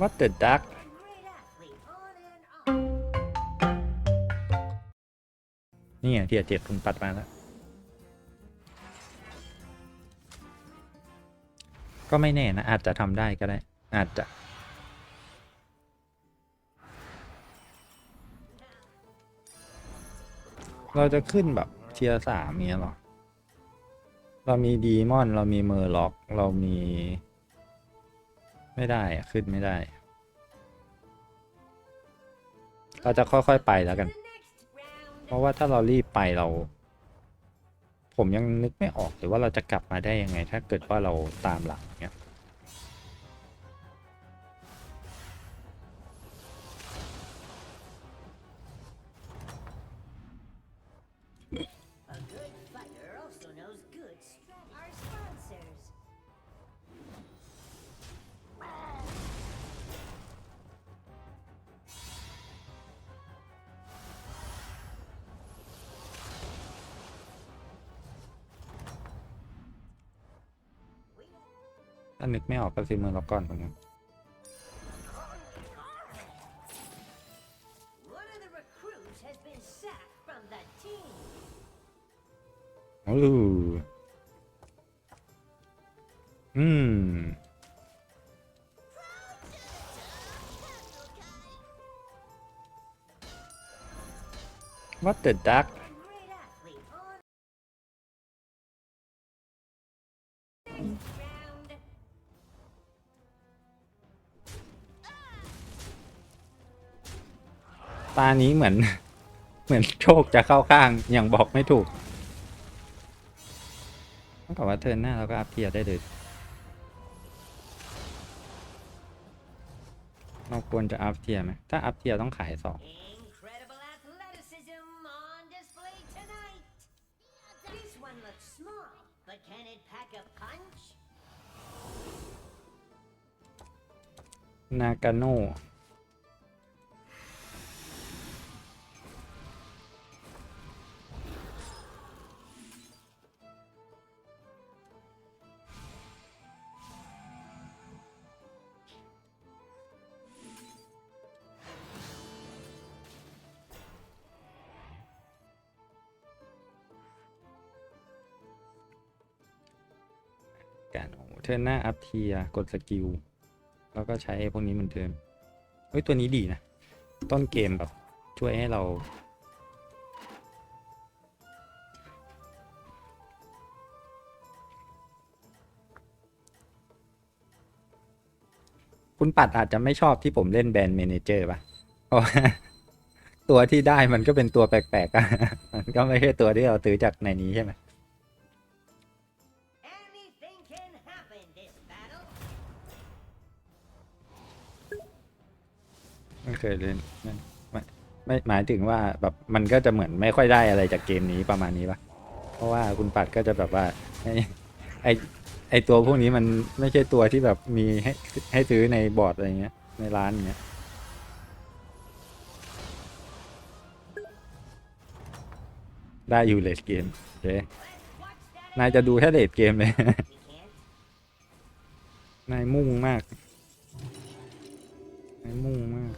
What the duck นี่ไงเทียเจ็ดคุณปัดมาแล้ว ก็ไม่แน่นะ อาจจะทำได้ก็ได้ อาจจะ เราจะขึ้นแบบเทียสามเนี้ยหรอ เรามีดีมอน เรามีเมอร์ล็อก เรามี ไม่ได้อะขึ้นไม่ได้ เราจะค่อยๆไปแล้วกัน เพราะว่าถ้าเรารีบไปเรา ผมยังนึกไม่ออกเลยว่าเราจะกลับมาได้ยังไง ถ้าเกิดว่าเราตามหลังเนี้ยานึกไม่ออกก็ซื้อเมอร์ล็อกก่อนตรงนั้น One of the recruits has been sacked from the team. โอ้อืม What the duck A great ตานี้เหมือน เหมือนโชคจะเข้าข้างอย่างบอกไม่ถูกต้องบอกว่าเทิร์นหน้าเราก็อัพเทียร์ได้เลยเราควรจะอัพเทียร์ไหมถ้าอัพเทียร์ต้องขายสอง Incredible athleticism on display tonight. This one looks small, but can it pack a punch? นากาโน การโอ้โหเทิร์นหน้าอัพเทียกดสกิล แล้วก็ใช้พวกนี้เหมือนเดิมเฮ้ย ตัวนี้ดีนะ ต้นเกมแบบช่วยให้เรา คุณปัดอาจจะไม่ชอบที่ผมเล่นแบรนด์เมนเจอร์ป่ะตัวที่ได้มันก็เป็นตัวแปลกๆอะมันก็ไม่ใช่ตัวที่เราซื้อจากในนี้ใช่ไหม ยเล่นไม่ไม่ไม่หมายถึงว่าแบบมันก็จะเหมือนไม่ค่อยได้อะไรจากเกมนี้ประมาณนี้ปะเพราะว่าคุณปัดก็จะแบบว่าไอไอไอตัวพวกนี้มันไม่ใช่ตัวที่แบบมีให้ให้ซื้อในบอร์ดอะไรเงี้ย ในร้านเงี้ยได้อยู่เลดเกมโอเคนายจะดูแค่เลดเกมเลยนายมุ่งมากนายมุ่งมาก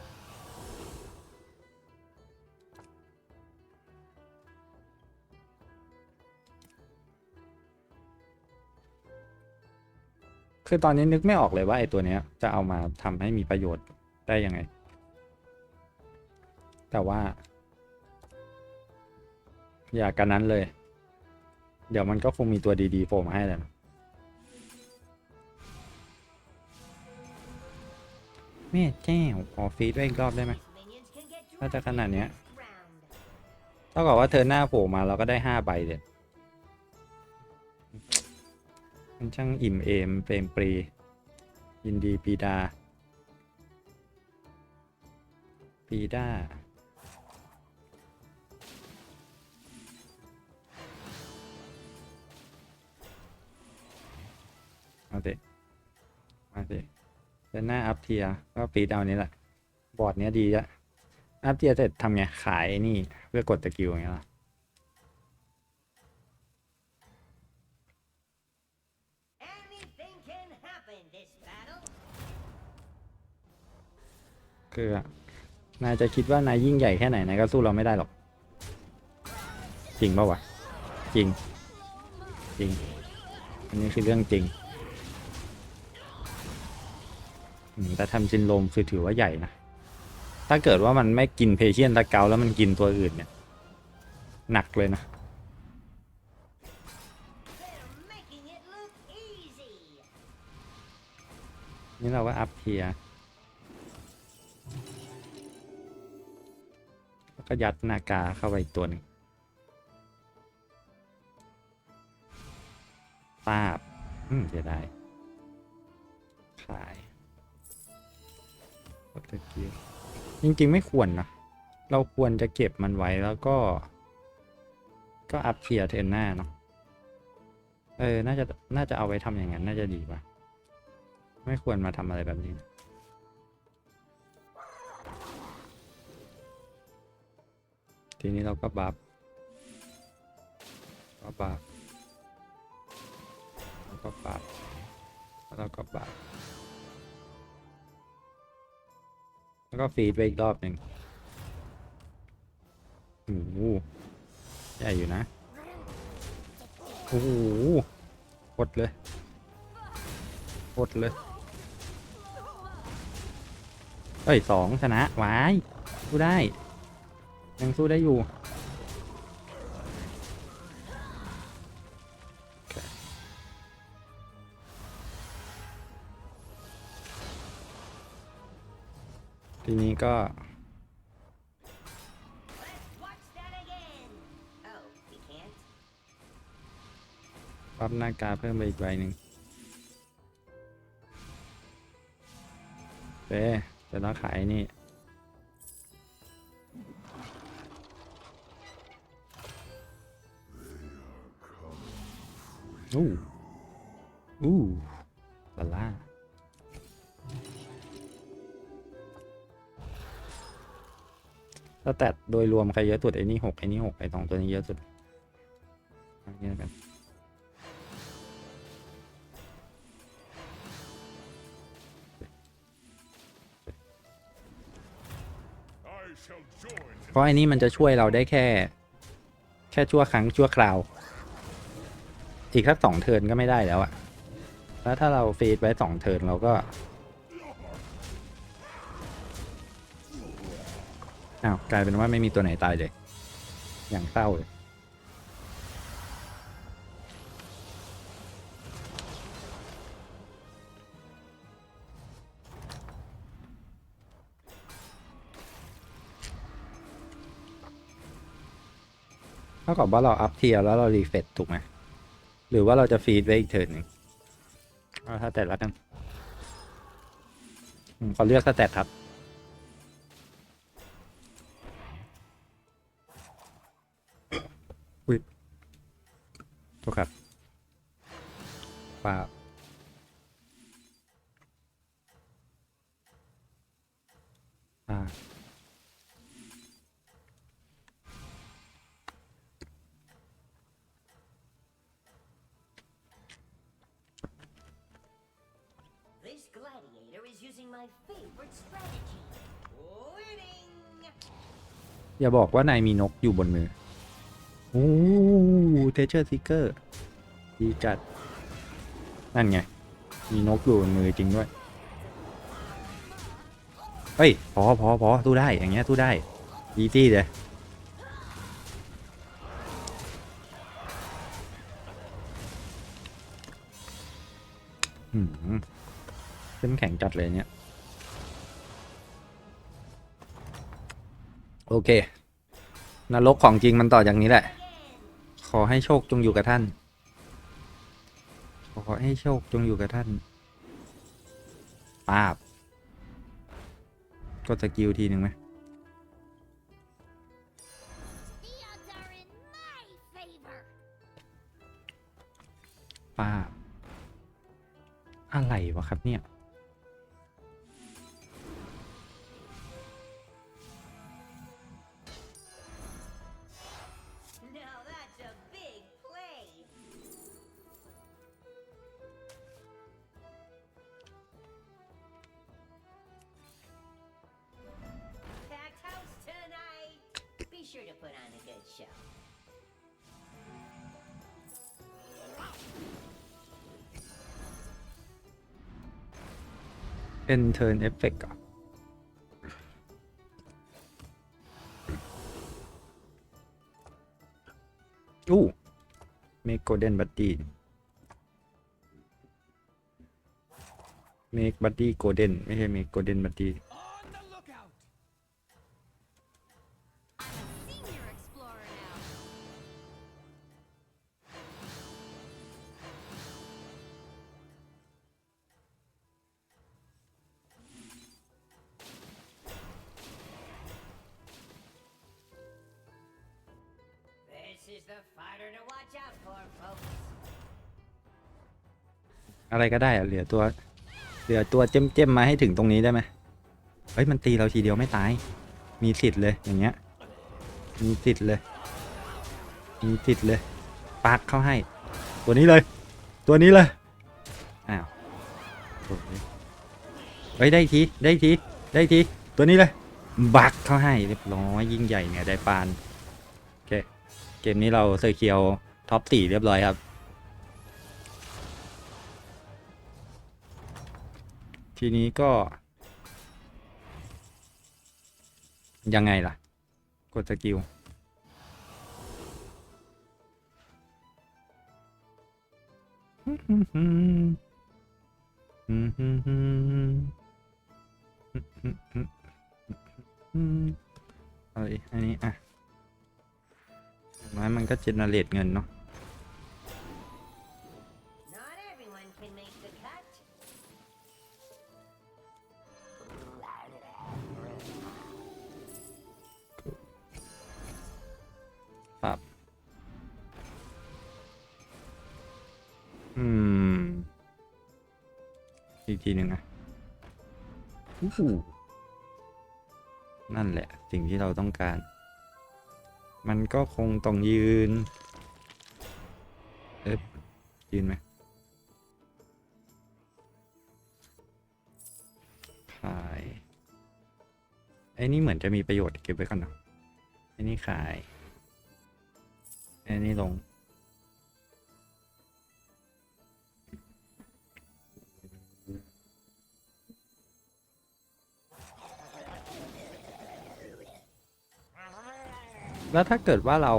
คือตอนนี้นึกไม่ออกเลยว่าไอ้ตัวเนี้ยจะเอามาทำให้มีประโยชน์ได้ยังไง แต่ว่า อย่ากันนั้นเลย เดี๋ยวมันก็คงมีตัวดีๆโผล่มาให้แหละแม่แจ้วขอฟีดไว้อีกรอบได้ไหมถ้าจะขนาดเนี้ย next round. เท่ากับว่าเธอหน้าโผล่มาเราก็ได้ห้าใบเลย มันช่างอิ่มเอมเปรมปรี ยินดีปีดา ปีดาเอาสิมาสิเธอหน้าอัพเทียก็ปีดเอานี้แหละ บอร์ดเนี้ยดีอะอัพเทียเสร็จทำไง ขายนี่ เพื่อกดสกิลอย่างเงี้ยหรอ คือนายจะคิดว่านายยิ่งใหญ่แค่ไหนนายก็สู้เราไม่ได้หรอก จริงปะวะจริง จริง อันนี้คือเรื่องจริงแต่ทำซินโรมคือถือว่าใหญ่นะ ถ้าเกิดว่ามันไม่กินเพเชียนตะเกาแล้วมันกินตัวอื่นเนี่ย หนักเลยนะนี่เราก็อัพเทียร์ ก็ยัดนากาเข้าไปตัวนึงปาบ อืมจะได้ ขายกดตะเกียบจริง ๆ ไม่ควรนะ เราควรจะเก็บมันไว้แล้วก็ ก็อัพเทียร์เทรนหน้าเนาะ เออ น่าจะ น่าจะเอาไว้ทำอย่างนั้น น่าจะดีกว่า ไม่ควรมาทำอะไรแบบนี้นะ ทีนี้เราก็บัฟก็บัฟแล้วก็บัฟแล้วเราก็บัฟแล้วก็ฟีดไปอีกรอบหนึ่งโอ้โหใหญ่อยู่นะ โอ้โหหดเลยหดเลยเอ้ยสองชนะวายสู้ได้ ยังสู้ได้อยู่ ทีนี้ก็ ปรับหน้ากาเพิ่มไปอีกใบหนึ่งเป๊จะต้องขายนี่ อู้อู้ลาล่าถ้าแต่โดยรวมใครเยอะสุดไอ้นี่หกไอ้นี่หกไอ้สองตัวนี้เยอะสุดเอันนี้แล้วกันเพราะไอ้นี่มันจะช่วยเราได้แค่ แค่ชั่วครั้งชั่วคราว อีกสักสองเทิร์นก็ไม่ได้แล้วอะแล้วถ้าเราฟีดไว้สองเทิร์นเราก็อ้าวกลายเป็นว่าไม่มีตัวไหนตายเลย อย่างเศร้าเลยเท่ากับว่าเราอัพเทียร์แล้วเรารีเฟรชถูกไหม หรือว่าเราจะฟีดไว้อีกเทิร์นหนึ่งเอาถ้าแต่ละกันอืมขอเลือกสแตทครับ อุ้ยโทษครับป่าอ่า my favorite strategy. Winning. อย่าบอกว่านายมีนกอยู่บนมือ โอ้เทเชอร์ซิกเกอร์ ดีจัด นั่นไง มีนกอยู่บนมือจริงด้วย เฮ้ย พอพอพอสู้ได้อย่างเงี้ยสู้ได้ดีจี้เลยอืมเข้มแข็งจัดเลยเนี่ย โอเคนรกของจริงมันต่อจากนี้แหละ ขอให้โชคจงอยู่กับท่าน ขอให้โชคจงอยู่กับท่านปาบกดสกิลทีหนึ่งไหมปาบ อะไรวะครับเนี่ย เป็นเทิร์นเอฟเฟกต์อะอู้เมกโกลเด้นบัตตี้เมกบัตตี้โกลเด้นไม่ใช่เมกโกลเด้นบัตตี้ ก็ได้เหลือตัว เหลือตัวเจ้มเจมๆมาให้ถึงตรงนี้ได้ไหมเฮ้ยมันตีเราทีเดียวไม่ตาย มีสิทธิ์เลยอย่างเงี้ย มีสิทธิ์เลย มีสิทธิ์เลยปักเข้าให้ ตัวนี้เลย ตัวนี้เลย อ้าวโอ้ยเฮ้ยได้ที ได้ที ได้ที ตัวนี้เลย บักเข้าให้เรียบร้อยยิ่งใหญ่เนี่ยได้ปาน โอเค เกมนี้เราเซอร์เคียวท็อปสี่เรียบร้อยครับ ทีนี้ก็ ยังไงล่ะ กดสกิลอะไรอันนี้อะอย่างน้อยมันก็เจเนเรตเงินเนาะ อืม อีกทีหนึ่งนะอู้หูนั่นแหละ สิ่งที่เราต้องการ มันก็คงต้องยืน เอ๊ะยืนไหมขายไอ้นี่เหมือนจะมีประโยชน์เก็บไว้ก่อนเนาะไอ้นี่ขายไอันนี้ลง แล้วถ้าเกิดว่าเรา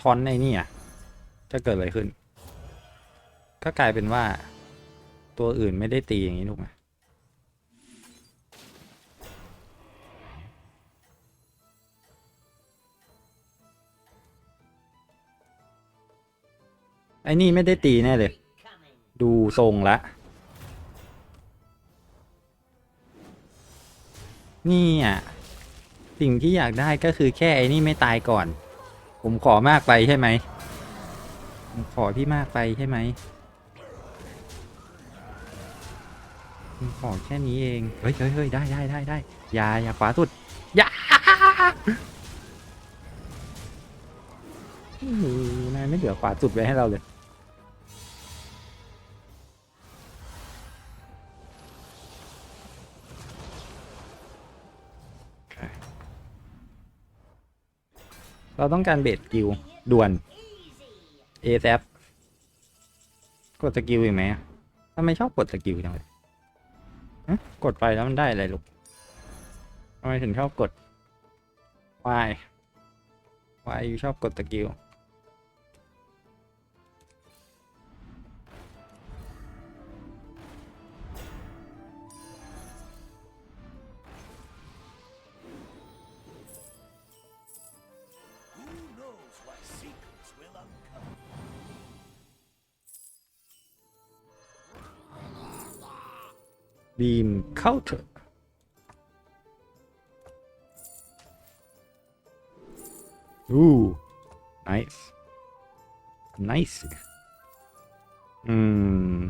ทอนในนี่อะจะเกิดอะไรขึ้น ก็กลายเป็นว่า ตัวอื่นไม่ได้ตีอย่างนี้ถูกไหมไอ้นี่ไม่ได้ตีแน่เลย ดูทรงละ นี่อะ สิ่งที่อยากได้ก็คือแค่ไอ้นี่ไม่ตายก่อน ผมขอมากไปใช่ไหมผมขอพี่มากไปใช่ไหมผมขอแค่นี้เอง เฮ้ยเฮ้ยเฮ้ยได้ได้ได้ได้อย่าอย่าขวาสุดอย่าอื้อหือนายไม่เหลือขวาสุดไว้ให้เราเลย เราต้องการเบสกิลด่วน Easy. เอแซกดสกิลอีกไหมทำไมชอบกดสกิลจังเลยฮะกดไปแล้วมันได้อะไรลูกทำไมถึงชอบกด why why ชอบกดสกิล บีมเข้าเถอะอู้ nice nice อืม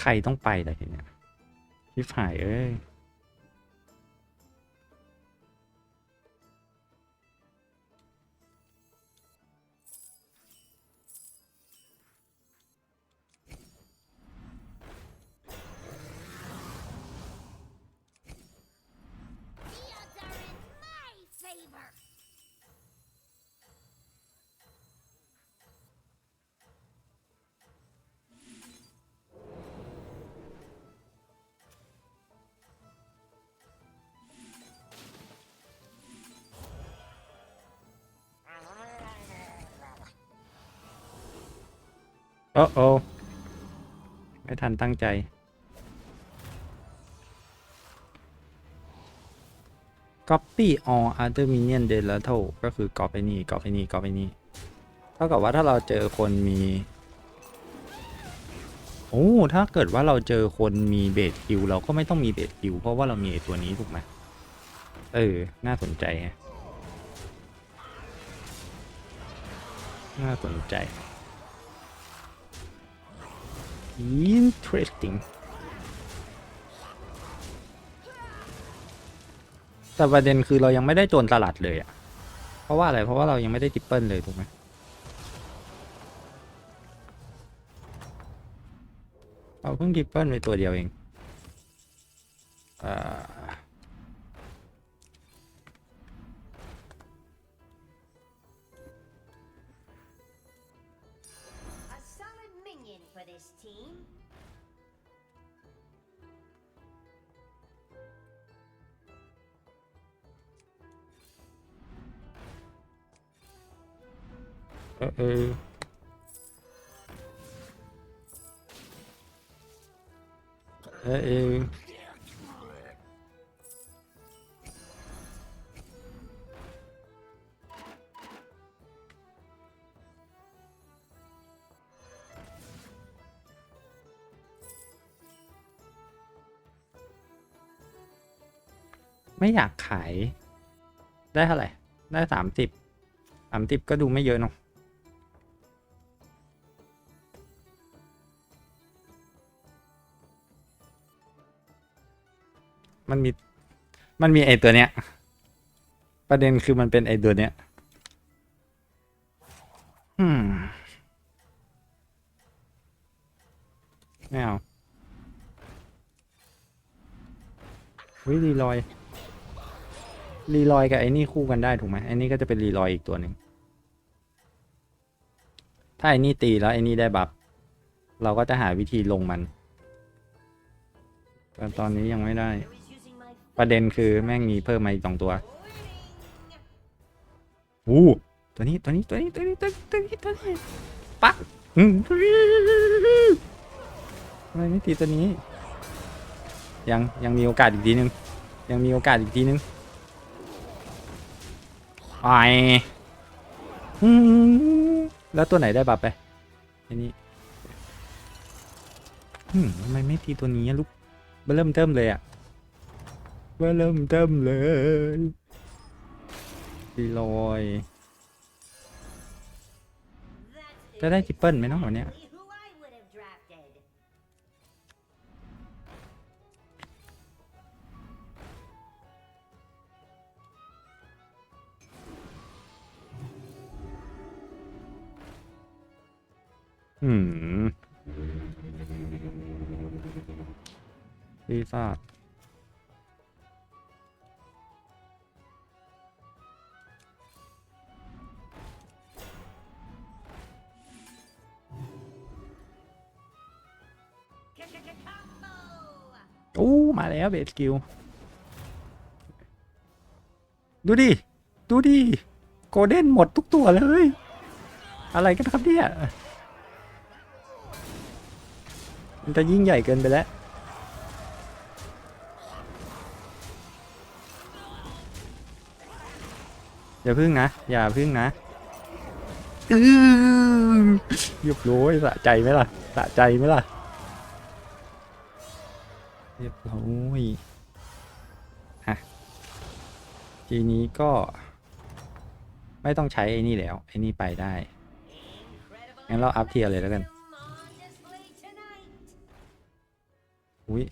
ใครต้องไปล่ะทีเนี้ยชิบหายเอ้ย โอ้โอไม่ทันตั้งใจ copy all other minion d e l a t o ก็คือ copy ไอ้นี่ copy ไอ้นี่ copy ไอ้นี่เท่ากับว่าถ้าเราเจอคนมีโอ้ถ้าเกิดว่าเราเจอคนมีเบสคิวเราก็ไม่ต้องมีเบสคิวเพราะว่าเรามีตัวนี้ถูกไหมเออ น่าสนใจฮะน่าสนใจ interesting แต่ประเด็นคือเรายังไม่ได้โจรตลาดเลยอะเพราะว่าอะไร เพราะว่าเรายังไม่ได้ติปเปิลเลยถูกไหมเราเพิ่งติปเปิลไปตัวเดียวเองอ่า เออเออเออเออไม่อยากขาย ได้เท่าไหร่ ได้สามสิบสามสิบก็ดูไม่เยอะเนาะ มันมี มันมีไอตัวเนี้ย ประเด็นคือมันเป็นไอตัวเนี้ยอืมไม่เอาวิรีลอย รีลอยกับไอ้นี่คู่กันได้ถูกไหมไอ้นี่ก็จะเป็นรีลอยอีกตัวหนึ่ง ถ้าไอ้นี่ตีแล้วไอ้นี่ได้บัฟ เราก็จะหาวิธีลงมัน แต่ตอนนี้ยังไม่ได้ ประเด็นคือแม่งมีเพิ่มมาอีกสองตัวอู้ตัวนี้ตัวนี้ตัวนี้ตัวนี้ตัวนี้ตัวนี้ตัวนี้ปักอืมทำไมไม่ตีตัวนี้ ยังยังมีโอกาสอีกทีนึง ยังมีโอกาสอีกทีนึงไออืมแล้วตัวไหนได้บัฟไปอ้นี่อืมทำไมไม่ตีตัวนี้ลูกเริ่มเติมเลยอะ ว่าเริ่มเติมเลยดีลอย จะได้จิปเปิลไหมเนาะวันเนี้ยอืมดีสัส จอู้มาแล้วเบสกิลดูดิ ดูดิ โกลเด้นหมดทุกตัวเลย อะไรกันครับเนี่ย มันจะยิ่งใหญ่เกินไปแล้ว อย่าพึ่งนะ อย่าพึ่งนะอือเรียบร้อยสะใจไหมล่ะ สะใจไหมล่ะ ทีนี้ก็ ไม่ต้องใช้ไอ้นี่แล้วไอ้นี่ไปได้ งั้นเราอัพเทียร์เลยแล้วกัน อุ้ย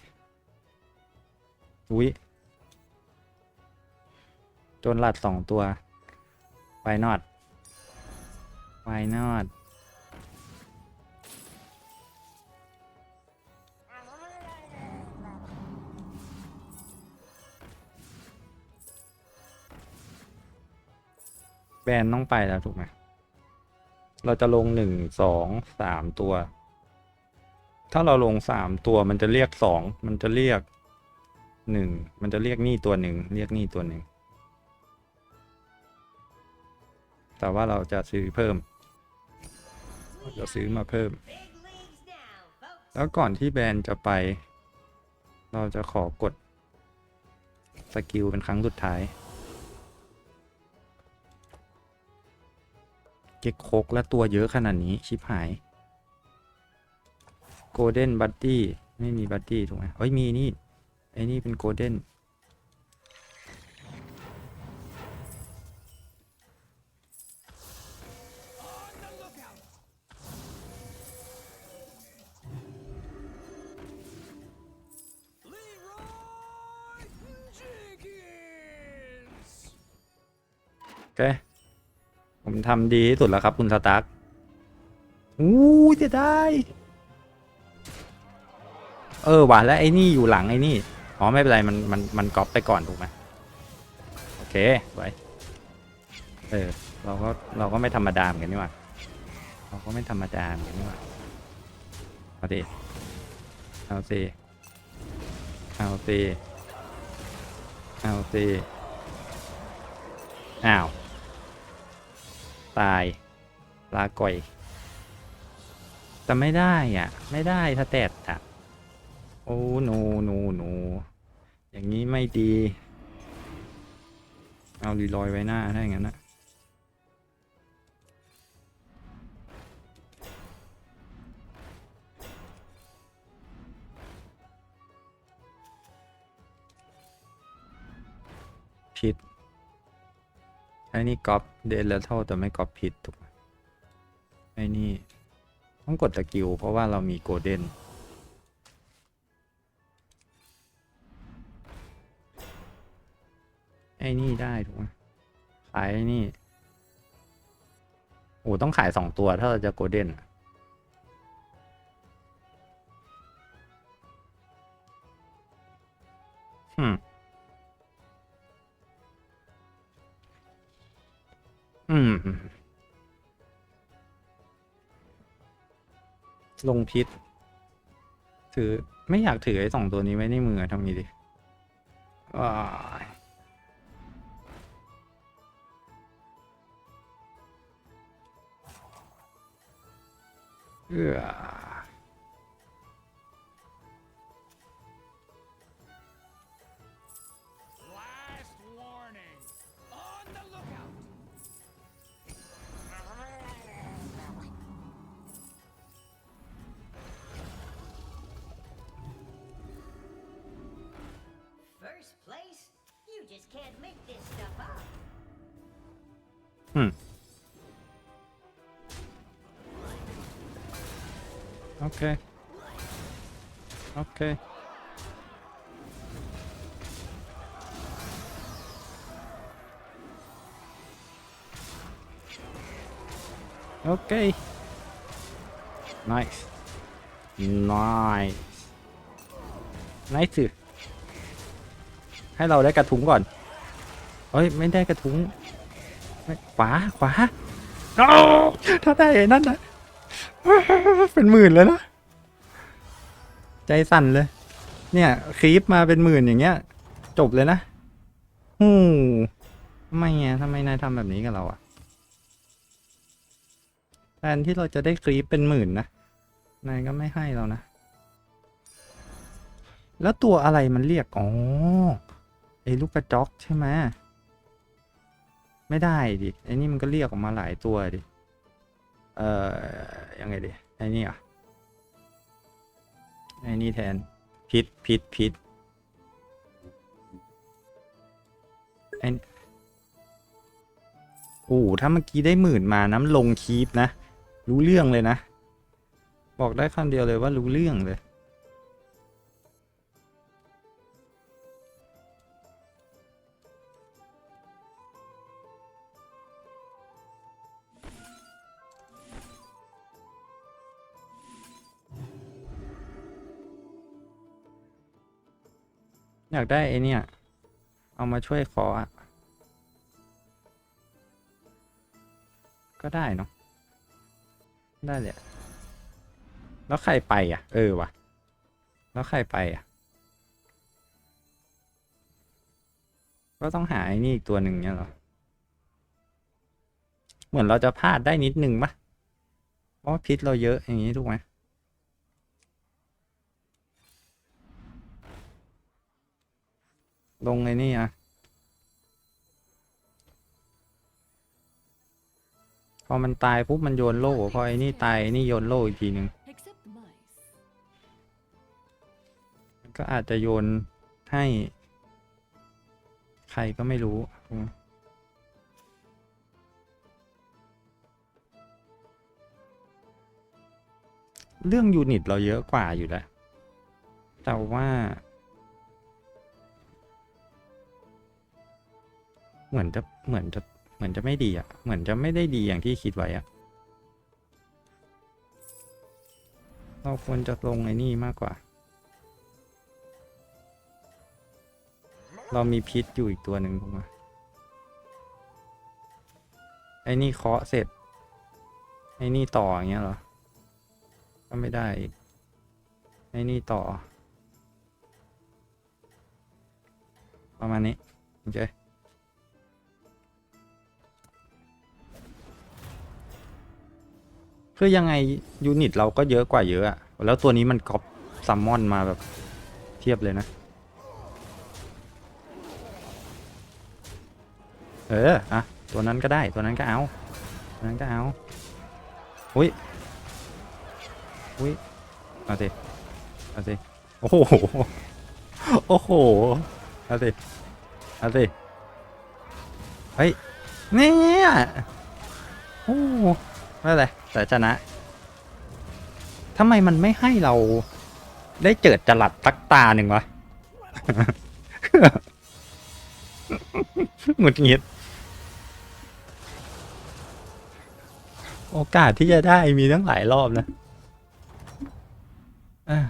อุ้ยจนหลัดสองตัว Why not Why not แบรนด์ แบนต้องไปแล้วถูกไหมเราจะลงหนึ่งสองสามตัว ถ้าเราลงสามตัวมันจะเรียกสองมันจะเรียกหนึ่งมันจะเรียกนี่ตัวหนึ่งเรียกนี่ตัวหนึ่งแต่ว่าเราจะซื้อเพิ่มเราจะซื้อมาเพิ่ม แล้วก่อนที่แบรนด์จะไป เราจะขอกดสกิลเป็นครั้งสุดท้าย เก็กโคกและตัวเยอะขนาดนี้ชิบหายโกลเด้นบัตตี้ไม่มีบัตตี้ถูกไหมเอ้ยมีนี่ไอ้นี่เป็นโกลเด้น ทำดีที่สุดแล้วครับคุณสตาร์กอู้เสียดายเออว่ะแล้วไอ้นี่อยู่หลังไอ้นี่อ๋อไม่เป็นไรมันมันมันก๊อปไปก่อนถูกไหมโอเคไว้เออเราก็เราก็ไม่ธรรมดาเหมือนกันนี่หว่าเราก็ไม่ธรรมดาเหมือนกันนี่หว่าเอาดิเอาสิเอาสิเอาสิอ้าว ตาย ลาก่อย แต่ไม่ได้อะ ไม่ได้ถ้าแตดอะ โอ้โนโนโนอย่างนี้ไม่ดี เอารีลอยไว้หน้าถ้าอย่างนั้นนะผิด ไอ้นี่ก๊อปเดนแล้วเท่าแต่ไม่ก๊อปผิดถูกไหมไอ้นี่ต้องกดตะกิวเพราะว่าเรามีโกลเด้นไอ้นี่ได้ถูกไหมขายไอ้นี่โอ้ต้องขายสองตัวถ้าเราจะโกลเด้นอะอืม ลงพิษ ถือ ไม่อยากถือไอ้สองตัวนี้ไว้ในมือทำไงดีอ้ายเออ First place? You just can't make this stuff up. อืมโอเคโอเคโอเค nice nice nice ให้เราได้กระทุ้งก่อนเฮ้ยไม่ได้กระทุ้งขวาขวาโอ้ถ้าได้ไอ้นั่นนะเป็นหมื่นเลยนะใจสั่นเลย เนี่ยคลิปมาเป็นหมื่นอย่างเงี้ย จบเลยนะฮู้ทำไมอะทำไมนายทำแบบนี้กับเราอะแทนที่เราจะได้คลิปเป็นหมื่นนะนายก็ไม่ให้เรานะ แล้วตัวอะไรมันเรียก อ๋อ ไอ้ลูกกระจอกใช่ไหมไม่ได้ดิไอ้นี่มันก็เรียกออกมาหลายตัวดิ เอ่อ ยังไงดิ ไอ้นี่อะ ไอ้นี่แทน พิษพิษพิษไอ้โอ้ถ้าเมื่อกี้ได้หมื่นมาน้ำลงคีปนะ รู้เรื่องเลยนะ บอกได้คำเดียวเลยว่ารู้เรื่องเลย อยากได้ไอเนี่ย เอามาช่วยขออะก็ได้เนาะได้เลยแล้วใครไปอะ เออว่ะ แล้วใครไปอะ ก็ต้องหาไอ้นี่อีกตัวหนึ่งเนี่ยหรอ เหมือนเราจะพลาดได้นิดนึงปะเพราะพิษเราเยอะอย่างนี้ถูกไหม ลงไอ้นี่อะพอมันตายปุ๊บมันโยนโล่พอไอ้นี่ตายไอ้นี่โยนโล่อีกทีหนึ่งมันก็อาจจะโยนให้ ใครก็ไม่รู้เรื่องยูนิตเราเยอะกว่าอยู่แล้วแต่ว่า เหมือนจะเหมือนจะเหมือนจะไม่ดีอะ เหมือนจะไม่ได้ดีอย่างที่คิดไว้อะ เราควรจะลงไอ้นี่มากกว่า เรามีพิษอยู่อีกตัวหนึ่งผมว่าไอ้นี่เคาะเสร็จ ไอ้นี่ต่ออย่างเงี้ยเหรอ ก็ไม่ได้อีกไอ้นี่ต่อ ประมาณนี้โอเค คือยังไงยูนิตเราก็เยอะกว่าเยอะอะแล้วตัวนี้มันกอบซัมมอนมาแบบเทียบเลยนะ เอออะตัวนั้นก็ได้ตัวนั้นก็เอาตัวนั้นก็เอาอุ้ยอุ้ยเอาสิเอาสิโอ้โหโอ้โหเอาสิเอาสิเฮ้ยเนี่ยโอ้ไม่เป็นไร แต่ชนะทำไมมันไม่ให้เราได้เจิดจรัดตักตาหนึ่งวะ หงุดหงิด โอกาสที่จะได้มีตั้งหลายรอบนะอ่า